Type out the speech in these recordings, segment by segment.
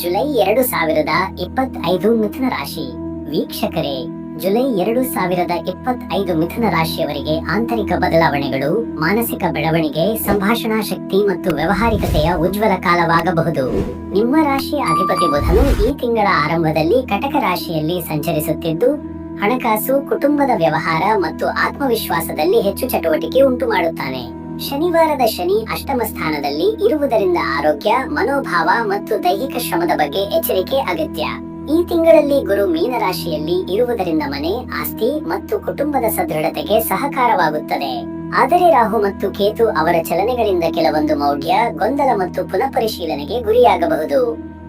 July ಎರಡು ಸಾವಿರದ ಇಪ್ಪತ್ತೈದು ಮಿಥುನ ರಾಶಿ. ವೀಕ್ಷಕರೇ, ಜುಲೈ ಎರಡು ಸಾವಿರದ ಇಪ್ಪತ್ತೈದು ಮಿಥುನ ರಾಶಿಯವರಿಗೆ ಆಂತರಿಕ ಬದಲಾವಣೆಗಳು, ಮಾನಸಿಕ ಬೆಳವಣಿಗೆ, ಸಂಭಾಷಣಾ ಶಕ್ತಿ ಮತ್ತು ವ್ಯವಹಾರಿಕತೆಯ ಉಜ್ವಲ ಕಾಲವಾಗಬಹುದು. ನಿಮ್ಮ ರಾಶಿ ಅಧಿಪತಿ ಬುಧನು ಈ ತಿಂಗಳ ಆರಂಭದಲ್ಲಿ ಕಟಕ ರಾಶಿಯಲ್ಲಿ ಸಂಚರಿಸುತ್ತಿದ್ದು, ಹಣಕಾಸು, ಕುಟುಂಬದ ವ್ಯವಹಾರ ಮತ್ತು ಆತ್ಮವಿಶ್ವಾಸದಲ್ಲಿ ಹೆಚ್ಚು ಚಟುವಟಿಕೆ ಉಂಟು ಮಾಡುತ್ತಾನೆ ಶನಿವಾರದ ಶನಿ ಅಷ್ಟಮ ಸ್ಥಾನದಲ್ಲಿ ಇರುವುದರಿಂದ ಆರೋಗ್ಯ, ಮನೋಭಾವ ಮತ್ತು ದೈಹಿಕ ಶ್ರಮದ ಬಗ್ಗೆ ಎಚ್ಚರಿಕೆ ಅಗತ್ಯ. ಈ ತಿಂಗಳಲ್ಲಿ ಗುರು ಮೀನರಾಶಿಯಲ್ಲಿ ಇರುವುದರಿಂದ ಮನೆ, ಆಸ್ತಿ ಮತ್ತು ಕುಟುಂಬದ ಸದೃಢತೆಗೆ ಸಹಕಾರವಾಗುತ್ತದೆ. ಆದರೆ ರಾಹು ಮತ್ತು ಕೇತು ಅವರ ಚಲನೆಗಳಿಂದ ಕೆಲವೊಂದು ಮೌಢ್ಯ, ಗೊಂದಲ ಮತ್ತು ಪುನಃ ಪರಿಶೀಲನೆಗೆ ಗುರಿಯಾಗಬಹುದು.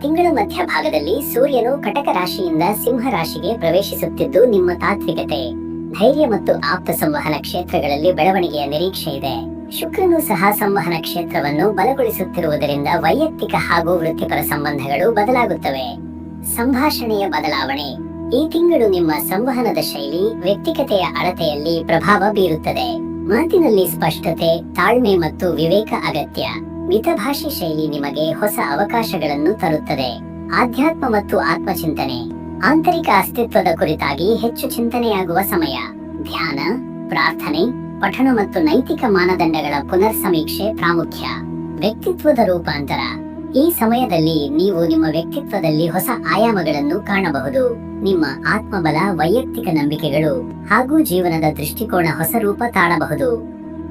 ತಿಂಗಳ ಮಧ್ಯಭಾಗದಲ್ಲಿ ಸೂರ್ಯನು ಕಟಕ ರಾಶಿಯಿಂದ ಸಿಂಹ ರಾಶಿಗೆ ಪ್ರವೇಶಿಸುತ್ತಿದ್ದು ನಿಮ್ಮ ತಾತ್ವಿಕತೆ, ಧೈರ್ಯ ಮತ್ತು ಆಪ್ತ ಸಂವಹನ ಕ್ಷೇತ್ರಗಳಲ್ಲಿ ಬೆಳವಣಿಗೆಯ ನಿರೀಕ್ಷೆ ಇದೆ. ಶುಕ್ರನು ಸಹ ಸಂವಹನ ಕ್ಷೇತ್ರವನ್ನು ಬಲಗೊಳಿಸುತ್ತಿರುವುದರಿಂದ ವೈಯಕ್ತಿಕ ಹಾಗೂ ವೃತ್ತಿಪರ ಸಂಬಂಧಗಳು ಬದಲಾಗುತ್ತವೆ. ಸಂಭಾಷಣೆಯ ಬದಲಾವಣೆ. ಈ ತಿಂಗಳು ನಿಮ್ಮ ಸಂವಹನದ ಶೈಲಿ ವ್ಯಕ್ತಿಗತೆಯ ಅಳತೆಯಲ್ಲಿ ಪ್ರಭಾವ ಬೀರುತ್ತದೆ. ಮಾತಿನಲ್ಲಿ ಸ್ಪಷ್ಟತೆ, ತಾಳ್ಮೆ ಮತ್ತು ವಿವೇಕ ಅಗತ್ಯ. ಮಿತಭಾಷೆ ಶೈಲಿ ನಿಮಗೆ ಹೊಸ ಅವಕಾಶಗಳನ್ನು ತರುತ್ತದೆ. ಆಧ್ಯಾತ್ಮ ಮತ್ತು ಆತ್ಮಚಿಂತನೆ. ಆಂತರಿಕ ಅಸ್ತಿತ್ವದ ಕುರಿತಾಗಿ ಹೆಚ್ಚು ಚಿಂತನೆಯಾಗುವ ಸಮಯ. ಧ್ಯಾನ, ಪ್ರಾರ್ಥನೆ ಪಠಣ ಮತ್ತು ನೈತಿಕ ಮಾನದಂಡಗಳ ಪುನರ್ ಸಮೀಕ್ಷೆ ಪ್ರಾಮುಖ್ಯ. ವ್ಯಕ್ತಿತ್ವದ ರೂಪಾಂತರ. ಈ ಸಮಯದಲ್ಲಿ ನೀವು ನಿಮ್ಮ ವ್ಯಕ್ತಿತ್ವದಲ್ಲಿ ಹೊಸ ಆಯಾಮಗಳನ್ನು ಕಾಣಬಹುದು. ನಿಮ್ಮ ಆತ್ಮಬಲ, ವೈಯಕ್ತಿಕ ನಂಬಿಕೆಗಳು ಹಾಗೂ ಜೀವನದ ದೃಷ್ಟಿಕೋನ ಹೊಸ ರೂಪ ತಾಳಬಹುದು.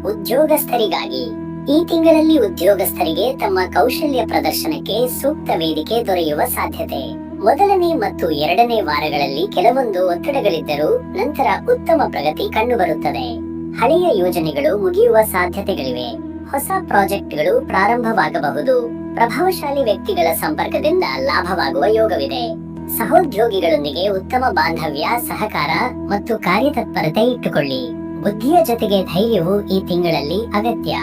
ಉದ್ಯೋಗಸ್ಥರಿಗಾಗಿ. ಈ ತಿಂಗಳಲ್ಲಿ ಉದ್ಯೋಗಸ್ಥರಿಗೆ ತಮ್ಮ ಕೌಶಲ್ಯ ಪ್ರದರ್ಶನಕ್ಕೆ ಸೂಕ್ತ ವೇದಿಕೆ ದೊರೆಯುವ ಸಾಧ್ಯತೆ. ಮೊದಲನೇ ಮತ್ತು ಎರಡನೇ ವಾರಗಳಲ್ಲಿ ಕೆಲವೊಂದು ಒತ್ತಡಗಳಿದ್ದರೂ ನಂತರ ಉತ್ತಮ ಪ್ರಗತಿ ಕಂಡುಬರುತ್ತದೆ. ಹಳೆಯ ಯೋಜನೆಗಳು ಮುಗಿಯುವ ಸಾಧ್ಯತೆಗಳಿವೆ. ಹೊಸ ಪ್ರಾಜೆಕ್ಟ್ಗಳು ಪ್ರಾರಂಭವಾಗಬಹುದು. ಪ್ರಭಾವಶಾಲಿ ವ್ಯಕ್ತಿಗಳ ಸಂಪರ್ಕದಿಂದ ಲಾಭವಾಗುವ ಯೋಗವಿದೆ. ಸಹೋದ್ಯೋಗಿಗಳೊಂದಿಗೆ ಉತ್ತಮ ಬಾಂಧವ್ಯ, ಸಹಕಾರ ಮತ್ತು ಕಾರ್ಯತತ್ಪರತೆ ಇಟ್ಟುಕೊಳ್ಳಿ. ಬುದ್ಧಿಯ ಜೊತೆಗೆ ಧೈರ್ಯವು ಈ ತಿಂಗಳಲ್ಲಿ ಅಗತ್ಯ.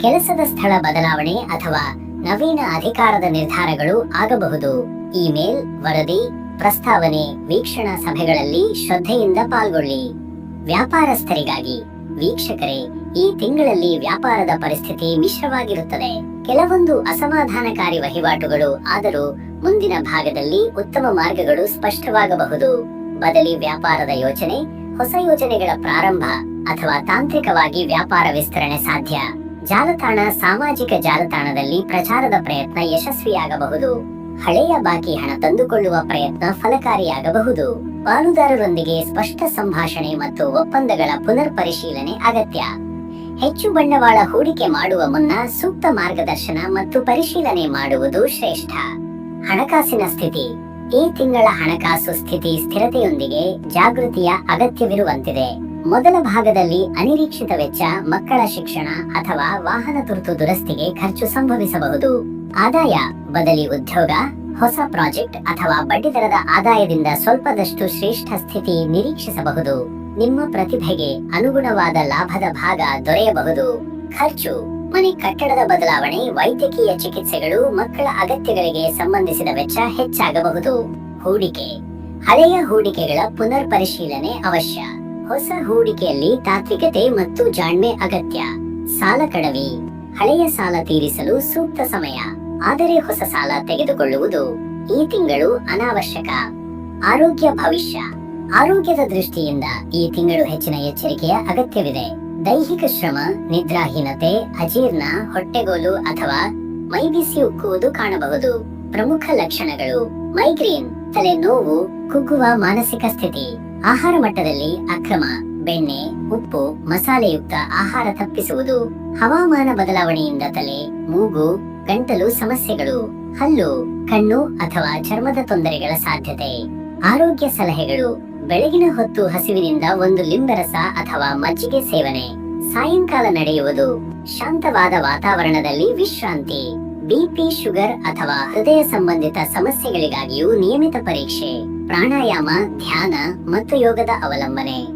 ಕೆಲಸದ ಸ್ಥಳ ಬದಲಾವಣೆ ಅಥವಾ ನವೀನ ಅಧಿಕಾರದ ನಿರ್ಧಾರಗಳು ಆಗಬಹುದು. ಇಮೇಲ್, ವರದಿ, ಪ್ರಸ್ತಾವನೆ, ವೀಕ್ಷಣಾ ಸಭೆಗಳಲ್ಲಿ ಶ್ರದ್ಧೆಯಿಂದ ಪಾಲ್ಗೊಳ್ಳಿ. ವ್ಯಾಪಾರಸ್ಥರಿಗಾಗಿ. ವೀಕ್ಷಕರೇ, ಈ ತಿಂಗಳಲ್ಲಿ ವ್ಯಾಪಾರದ ಪರಿಸ್ಥಿತಿ ಮಿಶ್ರವಾಗಿರುತ್ತದೆ. ಕೆಲವೊಂದು ಅಸಮಾಧಾನಕಾರಿ ವಹಿವಾಟುಗಳು ಆದರೂ ಮುಂದಿನ ಭಾಗದಲ್ಲಿ ಉತ್ತಮ ಮಾರ್ಗಗಳು ಸ್ಪಷ್ಟವಾಗಬಹುದು. ಬದಲಿ ವ್ಯಾಪಾರದ ಯೋಚನೆ, ಹೊಸ ಯೋಜನೆಗಳ ಪ್ರಾರಂಭ ಅಥವಾ ತಾಂತ್ರಿಕವಾಗಿ ವ್ಯಾಪಾರ ವಿಸ್ತರಣೆ ಸಾಧ್ಯ. ಜಾಲತಾಣ ಸಾಮಾಜಿಕ ಜಾಲತಾಣದಲ್ಲಿ ಪ್ರಚಾರದ ಪ್ರಯತ್ನ ಯಶಸ್ವಿಯಾಗಬಹುದು. ಹಳೆಯ ಬಾಕಿ ಹಣ ತಂದುಕೊಳ್ಳುವ ಪ್ರಯತ್ನ ಫಲಕಾರಿಯಾಗಬಹುದು. ಪಾಲುದಾರರೊಂದಿಗೆ ಸ್ಪಷ್ಟ ಸಂಭಾಷಣೆ ಮತ್ತು ಒಪ್ಪಂದಗಳ ಪುನರ್ ಪರಿಶೀಲನೆ ಅಗತ್ಯ. ಹೆಚ್ಚು ಬಂಡವಾಳ ಹೂಡಿಕೆ ಮಾಡುವ ಮುನ್ನ ಸೂಕ್ತ ಮಾರ್ಗದರ್ಶನ ಮತ್ತು ಪರಿಶೀಲನೆ ಮಾಡುವುದು ಶ್ರೇಷ್ಠ. ಹಣಕಾಸಿನ ಸ್ಥಿತಿ. ಈ ತಿಂಗಳ ಹಣಕಾಸು ಸ್ಥಿತಿ ಸ್ಥಿರತೆಯೊಂದಿಗೆ ಜಾಗೃತಿಯ ಅಗತ್ಯವಿರುವಂತಿದೆ. ಮೊದಲ ಭಾಗದಲ್ಲಿ ಅನಿರೀಕ್ಷಿತ ವೆಚ್ಚ, ಮಕ್ಕಳ ಶಿಕ್ಷಣ ಅಥವಾ ವಾಹನ ತುರ್ತು ದುರಸ್ತಿಗೆ ಖರ್ಚು ಸಂಭವಿಸಬಹುದು. ಆದಾಯ, ಬದಲಿ ಉದ್ಯೋಗ ಹೊಸ ಪ್ರಾಜೆಕ್ಟ್ ಅಥವಾ ಬಡ್ಡಿದರದ ಆದಾಯದಿಂದ ಸ್ವಲ್ಪದಷ್ಟು ಶ್ರೇಷ್ಠ ಸ್ಥಿತಿ ನಿರೀಕ್ಷಿಸಬಹುದು. ನಿಮ್ಮ ಪ್ರತಿಭೆಗೆ ಅನುಗುಣವಾದ ಲಾಭದ ಭಾಗ ದೊರೆಯಬಹುದು. ಖರ್ಚು, ಮನೆ ಕಟ್ಟಡದ ಬದಲಾವಣೆ, ವೈದ್ಯಕೀಯ ಚಿಕಿತ್ಸೆಗಳು, ಮಕ್ಕಳ ಅಗತ್ಯಗಳಿಗೆ ಸಂಬಂಧಿಸಿದ ವೆಚ್ಚ ಹೆಚ್ಚಾಗಬಹುದು. ಹೂಡಿಕೆ, ಹಳೆಯ ಹೂಡಿಕೆಗಳ ಪುನರ್ ಪರಿಶೀಲನೆ ಅವಶ್ಯ. ಹೊಸ ಹೂಡಿಕೆಯಲ್ಲಿ ತಾತ್ವಿಕತೆ ಮತ್ತು ಜಾಣ್ಮೆ ಅಗತ್ಯ. ಸಾಲ ಕಡವಿ, ಹಳೆಯ ಸಾಲ ತೀರಿಸಲು ಸೂಕ್ತ ಸಮಯ. ಆದರೆ ಹೊಸ ಸಾಲ ತೆಗೆದುಕೊಳ್ಳುವುದು ಈ ತಿಂಗಳು ಅನಾವಶ್ಯಕ. ಆರೋಗ್ಯ ಭವಿಷ್ಯ. ಆರೋಗ್ಯದ ದೃಷ್ಟಿಯಿಂದ ಈ ತಿಂಗಳು ಹೆಚ್ಚಿನ ಎಚ್ಚರಿಕೆಯ ಅಗತ್ಯವಿದೆ. ದೈಹಿಕ ಶ್ರಮ, ನಿದ್ರಾಹೀನತೆ, ಅಜೀರ್ಣ, ಹೊಟ್ಟೆಗೋಲು ಅಥವಾ ಮೈಬಿಸಿ ಉಕ್ಕುವುದು ಕಾಣಬಹುದು. ಪ್ರಮುಖ ಲಕ್ಷಣಗಳು. ಮೈಗ್ರೇನ್, ತಲೆನೋವು, ಕುಗ್ಗುವ ಮಾನಸಿಕ ಸ್ಥಿತಿ, ಆಹಾರ ಮಟ್ಟದಲ್ಲಿ ಅಕ್ರಮ, ಬೆಣ್ಣೆ, ಉಪ್ಪು, ಮಸಾಲೆಯುಕ್ತ ಆಹಾರ ತಪ್ಪಿಸುವುದು, ಹವಾಮಾನ ಬದಲಾವಣೆಯಿಂದ ತಲೆ, ಮೂಗು ಗಂಟಲು ಸಮಸ್ಯೆಗಳು, ಹಲ್ಲು, ಕಣ್ಣು ಅಥವಾ ಚರ್ಮದ ತೊಂದರೆಗಳ ಸಾಧ್ಯತೆ. ಆರೋಗ್ಯ ಸಲಹೆಗಳು, ಬೆಳಗಿನ ಹೊತ್ತು ಹಸಿವಿನಿಂದ ಒಂದು ಲಿಂಬರಸ ಅಥವಾ ಮಜ್ಜಿಗೆ ಸೇವನೆ. ಸಾಯಂಕಾಲ ನಡೆಯುವುದು, ಶಾಂತವಾದ ವಾತಾವರಣದಲ್ಲಿ ವಿಶ್ರಾಂತಿ. ಬಿಪಿ ಶುಗರ್ ಅಥವಾ ಹೃದಯ ಸಂಬಂಧಿತ ಸಮಸ್ಯೆಗಳಿಗಾಗಿಯೂ ನಿಯಮಿತ ಪರೀಕ್ಷೆ. ಪ್ರಾಣಾಯಾಮ, ಧ್ಯಾನ ಮತ್ತು ಯೋಗದ ಅವಲಂಬನೆ.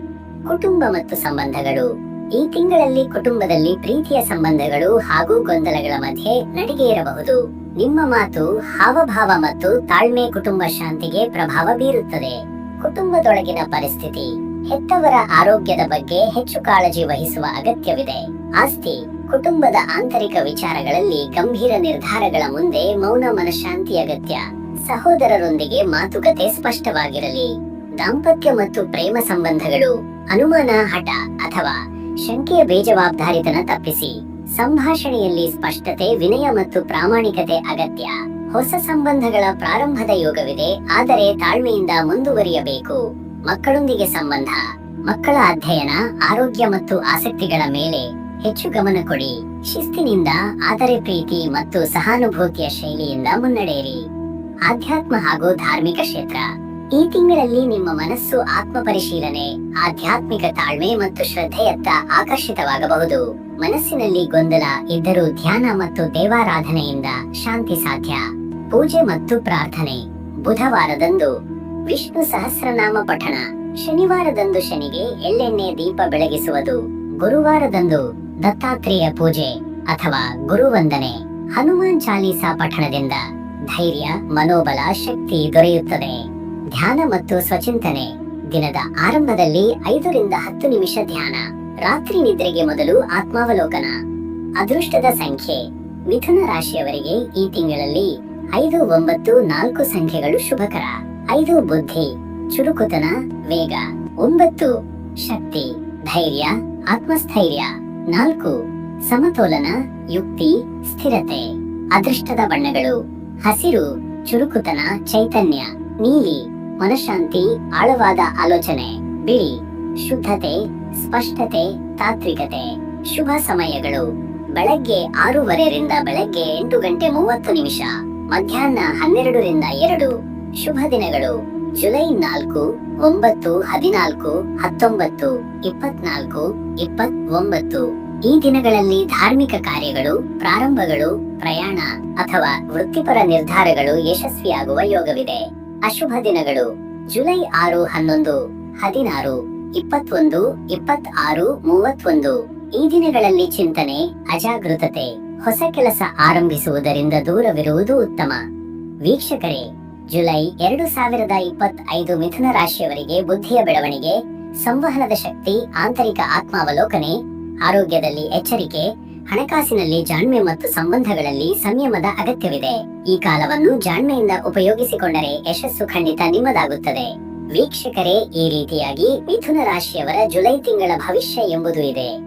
ಕುಟುಂಬ ಮತ್ತು ಸಂಬಂಧಗಳು. ಈ ತಿಂಗಳಲ್ಲಿ ಕುಟುಂಬದಲ್ಲಿ ಪ್ರೀತಿಯ ಸಂಬಂಧಗಳು ಹಾಗೂ ಗೊಂದಲಗಳ ಮಧ್ಯೆ ನಡಿಗೆ ಇರಬಹುದು. ನಿಮ್ಮ ಮಾತು, ಹಾವಭಾವ ಮತ್ತು ತಾಳ್ಮೆ ಕುಟುಂಬ ಶಾಂತಿಗೆ ಪ್ರಭಾವ ಬೀರುತ್ತದೆ. ಕುಟುಂಬದೊಳಗಿನ ಪರಿಸ್ಥಿತಿ, ಹೆತ್ತವರ ಆರೋಗ್ಯದ ಬಗ್ಗೆ ಹೆಚ್ಚು ಕಾಳಜಿ ವಹಿಸುವ ಅಗತ್ಯವಿದೆ. ಆಸ್ತಿ, ಕುಟುಂಬದ ಆಂತರಿಕ ವಿಚಾರಗಳಲ್ಲಿ ಗಂಭೀರ ನಿರ್ಧಾರಗಳ ಮುಂದೆ ಮೌನ ಮನಃಶಾಂತಿ ಅಗತ್ಯ. ಸಹೋದರರೊಂದಿಗೆ ಮಾತುಕತೆ ಸ್ಪಷ್ಟವಾಗಿರಲಿ. ದಾಂಪತ್ಯ ಮತ್ತು ಪ್ರೇಮ ಸಂಬಂಧಗಳು, ಅನುಮಾನ, ಹಠ ಅಥವಾ ಶಂಕೆಯ ಬೇಜವಾಬ್ದಾರಿತನ ತಪ್ಪಿಸಿ. ಸಂಭಾಷಣೆಯಲ್ಲಿ ಸ್ಪಷ್ಟತೆ, ವಿನಯ ಮತ್ತು ಪ್ರಾಮಾಣಿಕತೆ ಅಗತ್ಯ. ಹೊಸ ಸಂಬಂಧಗಳ ಪ್ರಾರಂಭದ ಯೋಗವಿದೆ, ಆದರೆ ತಾಳ್ಮೆಯಿಂದ ಮುಂದುವರಿಯಬೇಕು. ಮಕ್ಕಳೊಂದಿಗೆ ಸಂಬಂಧ. ಮಕ್ಕಳ ಅಧ್ಯಯನ, ಆರೋಗ್ಯ ಮತ್ತು ಆಸಕ್ತಿಗಳ ಮೇಲೆ ಹೆಚ್ಚು ಗಮನ ಕೊಡಿ. ಶಿಸ್ತಿನಿಂದ, ಆದರೆ ಪ್ರೀತಿ ಮತ್ತು ಸಹಾನುಭೂತಿಯ ಶೈಲಿಯಿಂದ ಮುನ್ನಡೆಯಿರಿ. ಆಧ್ಯಾತ್ಮ ಹಾಗೂ ಧಾರ್ಮಿಕ ಕ್ಷೇತ್ರ. ಈ ತಿಂಗಳಲ್ಲಿ ನಿಮ್ಮ ಮನಸ್ಸು ಆತ್ಮ ಪರಿಶೀಲನೆ ಆಧ್ಯಾತ್ಮಿಕ ತಾಳ್ಮೆ ಮತ್ತು ಶ್ರದ್ಧೆಯತ್ತ ಆಕರ್ಷಿತವಾಗಬಹುದು. ಮನಸ್ಸಿನಲ್ಲಿ ಗೊಂದಲ ಇದ್ದರೂ ಧ್ಯಾನ ಮತ್ತು ದೇವಾರಾಧನೆಯಿಂದ ಶಾಂತಿ ಸಾಧ್ಯ. ಪೂಜೆ ಮತ್ತು ಪ್ರಾರ್ಥನೆ. ಬುಧವಾರದಂದು ವಿಷ್ಣು ಸಹಸ್ರನಾಮ ಪಠಣ. ಶನಿವಾರದಂದು ಶನಿಗೆ ಎಳ್ಳೆಣ್ಣೆ ದೀಪ ಬೆಳಗಿಸುವುದು. ಗುರುವಾರದಂದು ದತ್ತಾತ್ರೇಯ ಪೂಜೆ ಅಥವಾ ಗುರುವಂದನೆ. ಹನುಮಾನ್ ಚಾಲೀಸಾ ಪಠಣದಿಂದ ಧೈರ್ಯ, ಮನೋಬಲ, ಶಕ್ತಿ ದೊರೆಯುತ್ತದೆ. ಧ್ಯಾನ ಮತ್ತು ಸ್ವಚಿಂತನೆ. ದಿನದ ಆರಂಭದಲ್ಲಿ ಐದರಿಂದ ಹತ್ತು ನಿಮಿಷ ಧ್ಯಾನ. ರಾತ್ರಿ ನಿದ್ರೆಗೆ ಮೊದಲು ಆತ್ಮಾವಲೋಕನ. ಅದೃಷ್ಟದ ಸಂಖ್ಯೆ. ಮಿಥುನ ರಾಶಿಯವರಿಗೆ ಈ ತಿಂಗಳಲ್ಲಿ ಐದು, ಒಂಬತ್ತು, ನಾಲ್ಕು ಸಂಖ್ಯೆಗಳು ಶುಭಕರ. ಐದು, ಬುದ್ಧಿ. ಚುರುಕುತನ, ವೇಗ. ಒಂಬತ್ತು, ಶಕ್ತಿ. ಧೈರ್ಯ, ಆತ್ಮಸ್ಥೈರ್ಯ. ನಾಲ್ಕು, ಸಮತೋಲನ, ಯುಕ್ತಿ, ಸ್ಥಿರತೆ. ಅದೃಷ್ಟದ ಬಣ್ಣಗಳು. ಹಸಿರು, ಚುರುಕುತನ, ಚೈತನ್ಯ. ನೀಲಿ ಮನಶಾಂತಿ, ಆಳವಾದ ಆಲೋಚನೆ, ಬಿಳಿ, ಶುದ್ಧತೆ, ಸ್ಪಷ್ಟತೆ, ತಾತ್ವಿಕತೆ. ಶುಭ ಸಮಯಗಳು. ಬೆಳಗ್ಗೆ ಆರೂವರೆಯಿಂದ ಬೆಳಗ್ಗೆ ಎಂಟು ಗಂಟೆ ಮೂವತ್ತು ನಿಮಿಷ. ಮಧ್ಯಾಹ್ನ ಹನ್ನೆರಡರಿಂದ ಎರಡು. ಶುಭ ದಿನಗಳು. ಜುಲೈ ನಾಲ್ಕು, ಒಂಬತ್ತು, ಹದಿನಾಲ್ಕು, ಹತ್ತೊಂಬತ್ತು, ಇಪ್ಪತ್ನಾಲ್ಕು ಇಪ್ಪತ್ ಒಂಬತ್ತು ಈ ದಿನಗಳಲ್ಲಿ ಧಾರ್ಮಿಕ ಕಾರ್ಯಗಳು, ಪ್ರಾರಂಭಗಳು, ಪ್ರಯಾಣ ಅಥವಾ ವೃತ್ತಿಪರ ನಿರ್ಧಾರಗಳು ಯಶಸ್ವಿಯಾಗುವ ಯೋಗವಿದೆ. ಅಶುಭ ದಿನಗಳು. ಜುಲೈ ಆರು ಹನ್ನೊಂದು, ಹದಿನಾರು, ಇಪ್ಪತ್ತೊಂದು ಇಪ್ಪತ್ ಆರು ಮೂವತ್ತೊಂದು. ಈ ದಿನಗಳಲ್ಲಿ ಚಿಂತನೆ, ಅಜಾಗೃತತೆ, ಹೊಸ ಕೆಲಸ ಆರಂಭಿಸುವುದರಿಂದ ದೂರವಿರುವುದು ಉತ್ತಮ. ವೀಕ್ಷಕರೇ, ಜುಲೈ ಎರಡು ಸಾವಿರದ ಇಪ್ಪತ್ ಐದು ಮಿಥುನ ರಾಶಿಯವರಿಗೆ ಬುದ್ಧಿಯ ಬೆಳವಣಿಗೆ, ಸಂವಹನದ ಶಕ್ತಿ, ಆಂತರಿಕ ಆತ್ಮಾವಲೋಕನೆ, ಆರೋಗ್ಯದಲ್ಲಿ ಎಚ್ಚರಿಕೆ ಹಣಕಾಸಿನಲ್ಲಿ ಜಾಣ್ಮೆ ಮತ್ತು ಸಂಬಂಧಗಳಲ್ಲಿ ಸಂಯಮದ ಅಗತ್ಯವಿದೆ. ಈ ಕಾಲವನ್ನು ಜಾಣ್ಮೆಯಿಂದ ಉಪಯೋಗಿಸಿಕೊಂಡರೆ ಯಶಸ್ಸು ಖಂಡಿತ ನಿಮ್ಮದಾಗುತ್ತದೆ. ವೀಕ್ಷಕರೇ, ಈ ರೀತಿಯಾಗಿ ಮಿಥುನ ರಾಶಿಯವರ ಜುಲೈ ತಿಂಗಳ ಭವಿಷ್ಯ ಎಂಬುದು ಇದೆ.